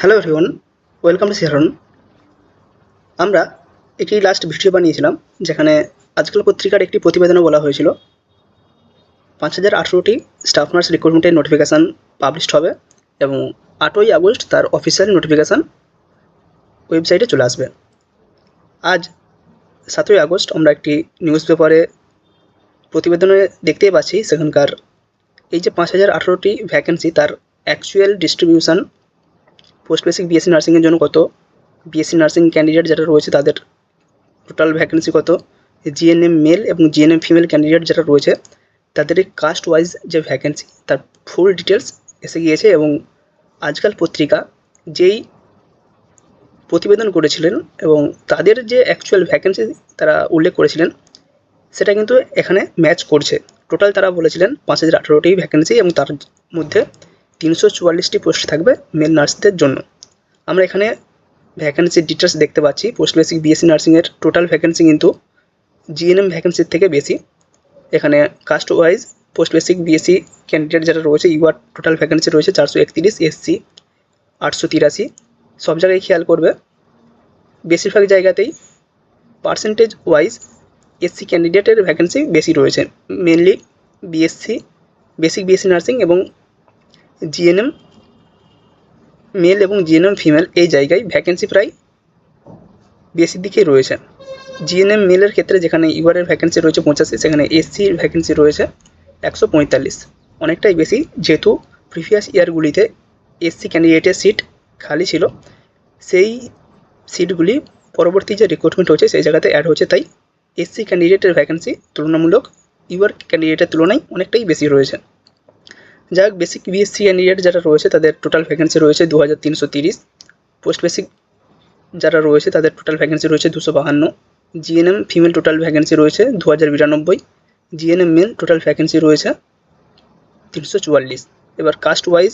Hello everyone welcome to সিহারন আমরা একটি লাস্ট ভিডিও বানিয়েছিলাম, যেখানে আজকাল পত্রিকার একটি প্রতিবেদনে বলা হয়েছিল। পাঁচ হাজার আঠেরোটি স্টাফ নার্স রিক্রুটমেন্টের নোটিফিকেশান পাবলিশড হবে এবং আটই আগস্ট তার অফিসিয়াল নোটিফিকেশান ওয়েবসাইটে চলে আসবে। আজ সাতই আগস্ট আমরা একটি নিউজ পেপারে প্রতিবেদনে দেখতেই পাচ্ছি, সেখানকার এই যে পাঁচ হাজার আঠেরোটি ভ্যাকেন্সি তার actual distribution post basic BSc নার্সিংয়ের জন্য কত? বিএসসি নার্সিং ক্যান্ডিডেট যারা রয়েছে তাদের টোটাল ভ্যাকেন্সি কত? জিএনএম মেল এবং জিএনএম ফিমেল ক্যান্ডিডেট যারা রয়েছে, তাদের কাস্ট ওয়াইজ যে ভ্যাকেন্সি তার ফুল ডিটেলস এসে গিয়েছে এবং আজকাল পত্রিকা যেই প্রতিবেদন করেছিলেন এবং তাদের যে অ্যাকচুয়াল ভ্যাকেন্সি তারা উল্লেখ করেছিলেন, সেটা কিন্তু এখানে ম্যাচ করছে। টোটাল তারা বলেছিলেন পাঁচ হাজার আঠেরোটি ভ্যাকেন্সি এবং তার মধ্যে তিনশো চুয়াল্লিশটি পোস্ট থাকবে মেল নার্সদের জন্য। আমরা এখানে ভ্যাকেন্সির ডিটেলস দেখতে পাচ্ছি। পোস্ট বেসিক বিএসসি নার্সিংয়ের টোটাল ভ্যাকেন্সি কিন্তু জিএনএম ভ্যাকেন্সির থেকে বেশি। এখানে caste wise post basic BSc candidate যারা রয়েছে ইউআর টোটাল ভ্যাকেন্সি রয়েছে চারশো একত্রিশ এসসি আটশো তিরাশি। সব জায়গায় খেয়াল করবে, বেশিরভাগ জায়গাতেই পার্সেন্টেজ ওয়াইজ এসসি ক্যান্ডিডেটের ভ্যাকেন্সি বেশি রয়েছে। Mainly BSc basic BSc nursing এবং জিএনএম মেল এবং জিএনএম ফিমেল এই জায়গায় ভ্যাকেন্সি প্রায় বেশির দিকেই রয়েছে। জিএনএম মেলের ক্ষেত্রে যেখানে ইউআরের ভ্যাকেন্সি রয়েছে পঁচাশি, সেখানে এসসির ভ্যাকেন্সি রয়েছে একশো পঁয়তাল্লিশ। অনেকটাই বেশি, যেহেতু প্রিভিয়াস ইয়ারগুলিতে এসসি ক্যান্ডিডেটের সিট খালি ছিল। সেই সিটগুলি পরবর্তী যে রিক্রুটমেন্ট হচ্ছে, সেই জায়গাতে অ্যাড হচ্ছে। তাই এসসি ক্যান্ডিডেটের ভ্যাকেন্সি তুলনামূলক ইউআর ক্যান্ডিডেটের তুলনায় অনেকটাই বেশি রয়েছে। যাই হোক বেসিক বিএসসি ক্যান্ডিডেট যারা রয়েছে তাদের টোটাল ভ্যাকেন্সি রয়েছে দু হাজার তিনশো তিরিশ। পোস্ট বেসিক যারা রয়েছে তাদের টোটাল ভ্যাকেন্সি রয়েছে দুশো বাহান্ন। জিএনএম ফিমেল টোটাল ভ্যাকেন্সি রয়েছে দু হাজার বিরানব্বই জিএনএম মেল টোটাল ভ্যাকেন্সি রয়েছে তিনশো চুয়াল্লিশ। এবার কাস্ট ওয়াইজ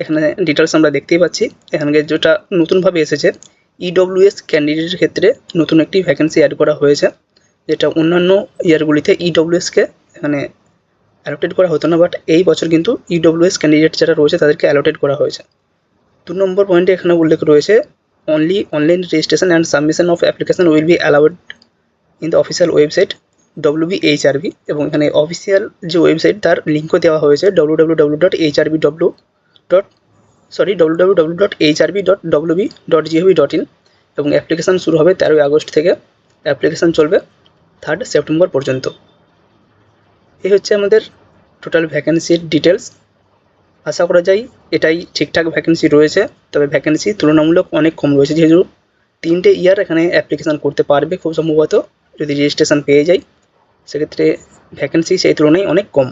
এখানে ডিটেলস আমরা দেখতেই পাচ্ছি। এখানে যেটা নতুনভাবে এসেছে ইডব্লিউএস ক্যান্ডিডেটের ক্ষেত্রে নতুন একটি ভ্যাকেন্সি অ্যাড করা হয়েছে, যেটা অন্যান্য ইয়ারগুলিতে ইডব্লিউএসকে এখানে অ্যালোটেড করা হতো না বাট এই বছর কিন্তু ইডব্লিউএস ক্যান্ডিডেট যারা রয়েছে, তাদেরকে অ্যালোটেড করা হয়েছে। দু নম্বর পয়েন্টে এখানে উল্লেখ রয়েছে only online registration and submission of application will be allowed in the official website W B HRB এবং এখানে অফিসিয়াল যে ওয়েবসাইট তার লিঙ্কও দেওয়া হয়েছে W W W dot H HRB W dot sorry W W W dot H HRB dot W B dot gov dot in এবং application শুরু হবে তেরোই আগস্ট থেকে। অ্যাপ্লিকেশান চলবে থার্ড সেপ্টেম্বর পর্যন্ত। এই হচ্ছে আমাদের টোটাল ভ্যাকেন্সির ডিটেলস আশা করা যায় এটাই ঠিকঠাক ভ্যাকেন্সি রয়েছে, তবে ভ্যাকেন্সি তুলনামূলক অনেক কম রয়েছে যেহেতু তিনটে ইয়ার এখানে অ্যাপ্লিকেশান করতে পারবে খুব সম্ভবত, যদি রেজিস্ট্রেশন পেয়ে যায় সেক্ষেত্রে ভ্যাকেন্সি সেই তুলনায় অনেক কম।